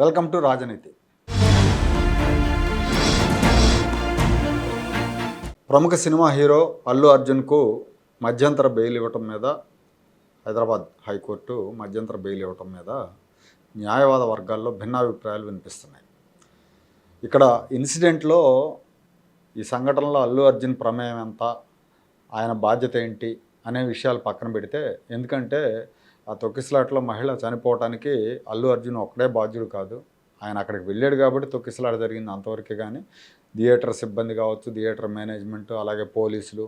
Welcome to రాజనీతి. ప్రముఖ cinema hero Allu అర్జున్కు మధ్యంతర బెయిల్ ఇవ్వటం మీద హైదరాబాద్ హైకోర్టు మధ్యంతర బెయిల్ ఇవ్వటం మీద న్యాయవాద వర్గాల్లో భిన్నాభిప్రాయాలు వినిపిస్తున్నాయి. ఇక్కడ ఇన్సిడెంట్లో ఈ సంఘటనలో అల్లు అర్జున్ ప్రమేయం ఎంత ఆయన బాధ్యత ఏంటి అనే విషయాలు పక్కన పెడితే ఎందుకంటే ఆ తొక్కిసలాటలో మహిళ చనిపోవటానికి అల్లు అర్జున్ ఒక్కడే బాధ్యుడు కాదు. ఆయన అక్కడికి వెళ్ళాడు కాబట్టి తొక్కిసలాట జరిగింది అంతవరకే కానీ థియేటర్ సిబ్బంది కావచ్చు థియేటర్ మేనేజ్మెంట్ అలాగే పోలీసులు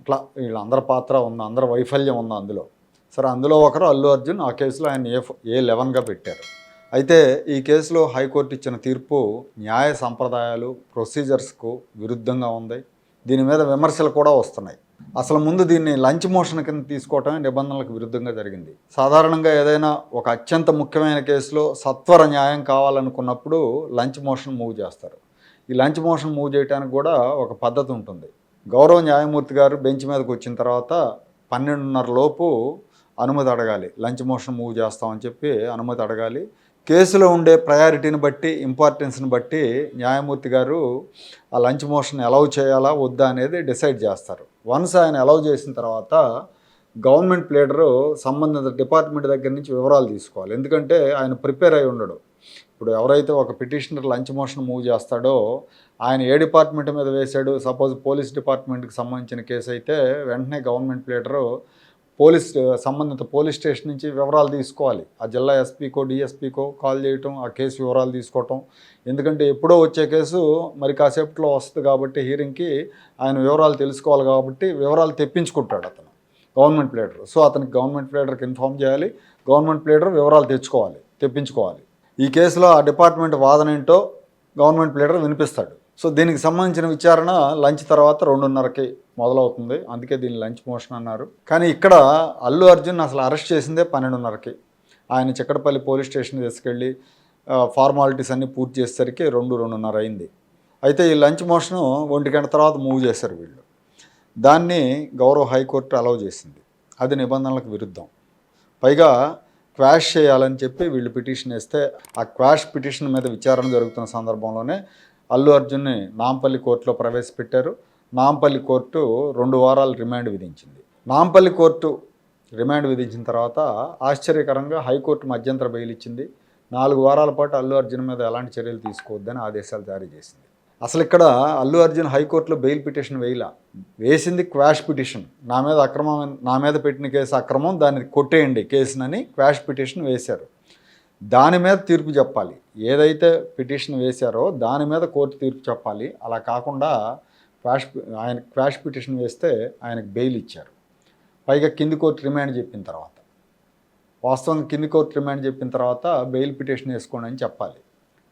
అట్లా వీళ్ళందరి పాత్ర ఉంది అందరి వైఫల్యం ఉంది అందులో. సరే అందులో ఒకరు అల్లు అర్జున్ ఆ కేసులో ఆయన ఏ ఏ లెవెన్గా పెట్టారు. అయితే ఈ కేసులో హైకోర్టు ఇచ్చిన తీర్పు న్యాయ సంప్రదాయాలు ప్రొసీజర్స్కు విరుద్ధంగా ఉంది. దీని మీద విమర్శలు కూడా వస్తున్నాయి. అసలు ముందు దీన్ని లంచ్ మోషన్ కింద తీసుకోవటమే నిబంధనలకు విరుద్ధంగా జరిగింది. సాధారణంగా ఏదైనా ఒక అత్యంత ముఖ్యమైన కేసులో సత్వర న్యాయం కావాలనుకున్నప్పుడు లంచ్ మోషన్ మూవ్ చేస్తారు. ఈ లంచ్ మోషన్ మూవ్ చేయడానికి కూడా ఒక పద్ధతి ఉంటుంది. గౌరవ న్యాయమూర్తి గారు బెంచ్ మీదకి వచ్చిన తర్వాత పన్నెండున్నర లోపు అనుమతి అడగాలి. లంచ్ మోషన్ మూవ్ చేస్తామని చెప్పి అనుమతి అడగాలి. కేసులో ఉండే ప్రయారిటీని బట్టి ఇంపార్టెన్స్ని బట్టి న్యాయమూర్తి గారు ఆ లంచ్ మోషన్ అలౌ చేయాలా వద్దా అనేది డిసైడ్ చేస్తారు. వన్స్ ఆయన అలౌ చేసిన తర్వాత గవర్నమెంట్ లీడరు సంబంధిత డిపార్ట్మెంట్ దగ్గర నుంచి వివరాలు తీసుకోవాలి. ఎందుకంటే ఆయన ప్రిపేర్ అయి ఉండడు. ఇప్పుడు ఎవరైతే ఒక పిటిషనర్ లంచ్ మోషన్ మూవ్ చేస్తాడో ఆయన ఏ డిపార్ట్మెంట్ మీద వేశాడు? సపోజ్ పోలీస్ డిపార్ట్మెంట్కి సంబంధించిన కేసు అయితే వెంటనే గవర్నమెంట్ లీడరు పోలీస్ సంబంధిత పోలీస్ స్టేషన్ నుంచి వివరాలు తీసుకోవాలి. ఆ జిల్లా ఎస్పీకో డిఎస్పీకో కాల్ చేయటం ఆ కేసు వివరాలు తీసుకోవటం. ఎందుకంటే ఎప్పుడో వచ్చే కేసు మరి కాసేపట్లో వస్తుంది కాబట్టి హీరింగ్కి ఆయన వివరాలు తెలుసుకోవాలి కాబట్టి వివరాలు తెప్పించుకుంటాడు అతను. Government pleader. సో అతనికి గవర్నమెంట్ ప్లేడర్కి ఇన్ఫామ్ చేయాలి. గవర్నమెంట్ ప్లేడర్ వివరాలు తెచ్చుకోవాలి తెప్పించుకోవాలి. ఈ కేసులో ఆ డిపార్ట్మెంట్ వాదన ఏంటో గవర్నమెంట్ ప్లేడర్ వినిపిస్తాడు. సో దీనికి సంబంధించిన విచారణ లంచ్ తర్వాత రెండున్నరకి మొదలవుతుంది. అందుకే దీన్ని లంచ్ మోషన్ అన్నారు. కానీ ఇక్కడ అల్లు అర్జున్ అసలు అరెస్ట్ చేసిందే పన్నెండున్నరకి. ఆయన చిక్కడపల్లి పోలీస్ స్టేషన్ తీసుకెళ్ళి ఫార్మాలిటీస్ అన్నీ పూర్తి చేసేసరికి రెండు రెండున్నర అయింది. అయితే ఈ లంచ్ మోషన్ ఒంటి గంట తర్వాత మూవ్ చేశారు వీళ్ళు. దాన్ని గౌరవ హైకోర్టు అలౌ చేసింది. అది నిబంధనలకు విరుద్ధం. పైగా క్వాష్ చేయాలని చెప్పి వీళ్ళు పిటిషన్ వేస్తే ఆ క్వాష్ పిటిషన్ మీద విచారణ జరుగుతున్న సందర్భంలోనే అల్లు అర్జున్ని నాంపల్లి కోర్టులో ప్రవేశపెట్టారు. నాంపల్లి కోర్టు రెండు వారాలు రిమాండ్ విధించింది. నాంపల్లి కోర్టు రిమాండ్ విధించిన తర్వాత ఆశ్చర్యకరంగా హైకోర్టు మధ్యంతర బెయిల్ ఇచ్చింది. నాలుగు వారాల పాటు అల్లు అర్జున్ మీద ఎలాంటి చర్యలు తీసుకోవద్దని ఆదేశాలు జారీ చేసింది. అసలు ఇక్కడ అల్లు అర్జున్ హైకోర్టులో బెయిల్ పిటిషన్ వేయలా? వేసింది క్వాష్ పిటిషన్. నా మీద అక్రమం నా మీద పెట్టిన కేసు అక్రమం దాన్ని కొట్టేయండి కేసునని క్వాష్ పిటిషన్ వేశారు. దాని మీద తీర్పు చెప్పాలి. ఏదైతే పిటిషన్ వేశారో దాని మీద కోర్టు తీర్పు చెప్పాలి. అలా కాకుండా క్వాష్ ఆయన క్వాష్ పిటిషన్ వేస్తే ఆయనకు బెయిల్ ఇచ్చారు. పైగా కింది కోర్టు రిమాండ్ చెప్పిన తర్వాత. వాస్తవంగా కింది కోర్టు రిమాండ్ చెప్పిన తర్వాత బెయిల్ పిటిషన్ వేసుకోండి అని చెప్పాలి.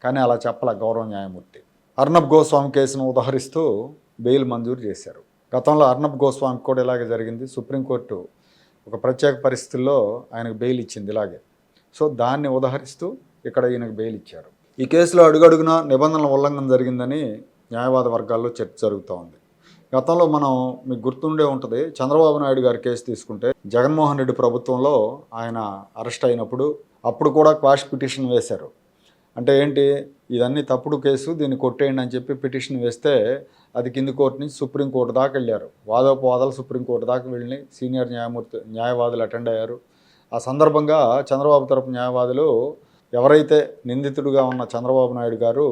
కానీ అలా చెప్పాల గౌరవ న్యాయమూర్తి. అర్ణబ్ గోస్వామి కేసును ఉదహరిస్తూ బెయిల్ మంజూరు చేశారు. గతంలో అర్ణబ్ గోస్వామికి కూడా ఇలాగే జరిగింది. సుప్రీంకోర్టు ఒక ప్రత్యేక పరిస్థితుల్లో ఆయనకు బెయిల్ ఇచ్చింది ఇలాగే. సో దాన్ని ఉదహరిస్తూ ఇక్కడ ఈయనకు బెయిల్ ఇచ్చారు. ఈ కేసులో అడుగడుగున నిబంధనల ఉల్లంఘన జరిగిందని న్యాయవాద వర్గాల్లో చర్చ జరుగుతూ ఉంది. గతంలో మనం మీకు గుర్తుండే ఉంటుంది చంద్రబాబు నాయుడు గారి కేసు తీసుకుంటే జగన్మోహన్ రెడ్డి ప్రభుత్వంలో ఆయన అరెస్ట్ అయినప్పుడు అప్పుడు కూడా క్వాష్ పిటిషన్ వేశారు. అంటే ఏంటి? ఇదన్నీ తప్పుడు కేసు దీన్ని కొట్టేయండి అని చెప్పి పిటిషన్ వేస్తే అది కింది కోర్టు నుంచి సుప్రీంకోర్టు దాకా వెళ్ళారు. వాదోపవాదాలు సుప్రీంకోర్టు దాకా వెళ్ళి సీనియర్ న్యాయమూర్తి న్యాయవాదులు అటెండ్ అయ్యారు. ఆ సందర్భంగా చంద్రబాబు తరపు న్యాయవాదులు ఎవరైతే నిందితుడిగా ఉన్న చంద్రబాబు నాయుడు గారు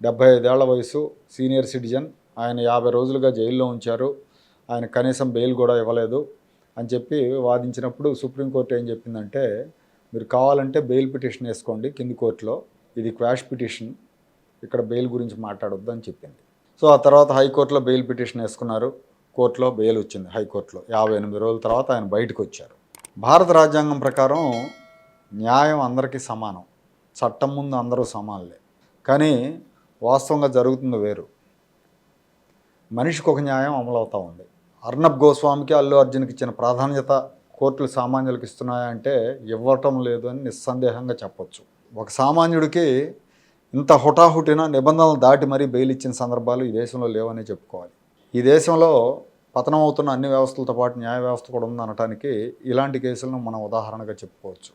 డెబ్బై ఐదేళ్ళ వయసు సీనియర్ సిటిజన్ ఆయన యాభై రోజులుగా జైల్లో ఉంచారు ఆయన కనీసం బెయిల్ కూడా ఇవ్వలేదు అని చెప్పి వాదించినప్పుడు సుప్రీంకోర్టు ఏం చెప్పిందంటే మీరు కావాలంటే బెయిల్ పిటిషన్ వేసుకోండి కింది కోర్టులో ఇది క్వాష్ పిటిషన్ ఇక్కడ బెయిల్ గురించి మాట్లాడొద్దు అని చెప్పింది. సో ఆ తర్వాత హైకోర్టులో బెయిల్ పిటిషన్ వేసుకున్నారు కోర్టులో బెయిల్ వచ్చింది హైకోర్టులో. యాభై ఎనిమిది రోజుల తర్వాత ఆయన బయటకు వచ్చారు. భారత రాజ్యాంగం ప్రకారం న్యాయం అందరికీ సమానం. చట్టం ముందు అందరూ సమానులే. కానీ వాస్తవంగా జరుగుతుంది వేరు. మనిషికి ఒక న్యాయం అమలవుతూ ఉంది. అర్ణబ్ గోస్వామికి అల్లు అర్జున్కి ఇచ్చిన ప్రాధాన్యత కోర్టులు సామాన్యులకు ఇస్తున్నాయా అంటే ఇవ్వటం లేదు అని నిస్సందేహంగా చెప్పొచ్చు. ఒక సామాన్యుడికి ఇంత హుటాహుటిన నిబంధనలు దాటి మరీ బెయిల్ ఇచ్చిన సందర్భాలు ఈ దేశంలో లేవనే చెప్పుకోవాలి. ఈ దేశంలో పతనం అవుతున్న అన్ని వ్యవస్థలతో పాటు న్యాయ వ్యవస్థ కూడా ఉందనటానికి ఇలాంటి కేసులను మనం ఉదాహరణగా చెప్పుకోవచ్చు.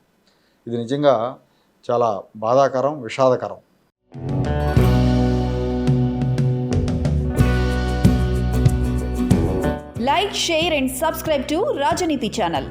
ఇది నిజంగా చాలా బాధాకరం విషాదకరం. Like share and subscribe to Rajaneeti channel